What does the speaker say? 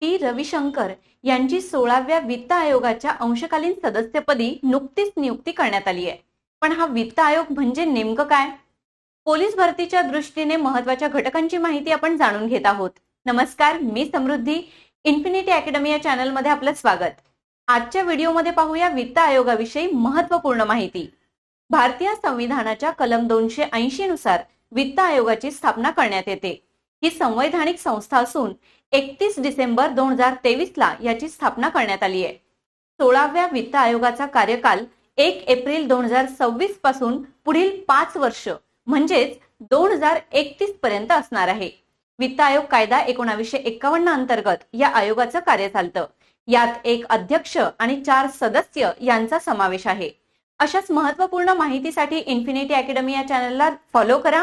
T Ravishankar यांची सोळाव्या वित्त आयोगाच्या अंशकालीन सदस्यपदी नुकतीच नियुक्ती करण्यात आली आहे. पण हा वित्त आयोग म्हणजे नेमकं काय? पोलीस भरतीच्या दृष्टीने महत्त्वाच्या घटकांची माहिती आपण जाणून घेत आहोत. नमस्कार मी समृद्धी. इन्फिनिटी अकॅडमी या चॅनलमध्ये आपलं स्वागत. आजच्या व्हिडिओमध्ये पाहूया वित्त आयोगाविषयी महत्त्वपूर्ण माहिती. भारतीय संविधानाच्या कलम दोनशे ऐंशी नुसार वित्त आयोगाची स्थापना करण्यात येते. ही संवैधानिक संस्था असून एकतीस डिसेंबर दोन हजार तेवीस ला याची स्थापना करण्यात आली आहे. सोळाव्या वित्त आयोगाचा कार्यकाल एक एप्रिल दोन हजार सव्वीसपासून पुढील पाच वर्ष म्हणजेच दोन हजार एकतीस पर्यंत असणार आहे. वित्त आयोग कायदा एकोणावीसशे एकावन्न अंतर्गत या आयोगाचं कार्य चालतं. यात एक अध्यक्ष आणि चार सदस्य यांचा समावेश आहे. अशाच महत्त्वपूर्ण माहितीसाठी इन्फिनिटी अकॅडमी या चॅनलला फॉलो करा.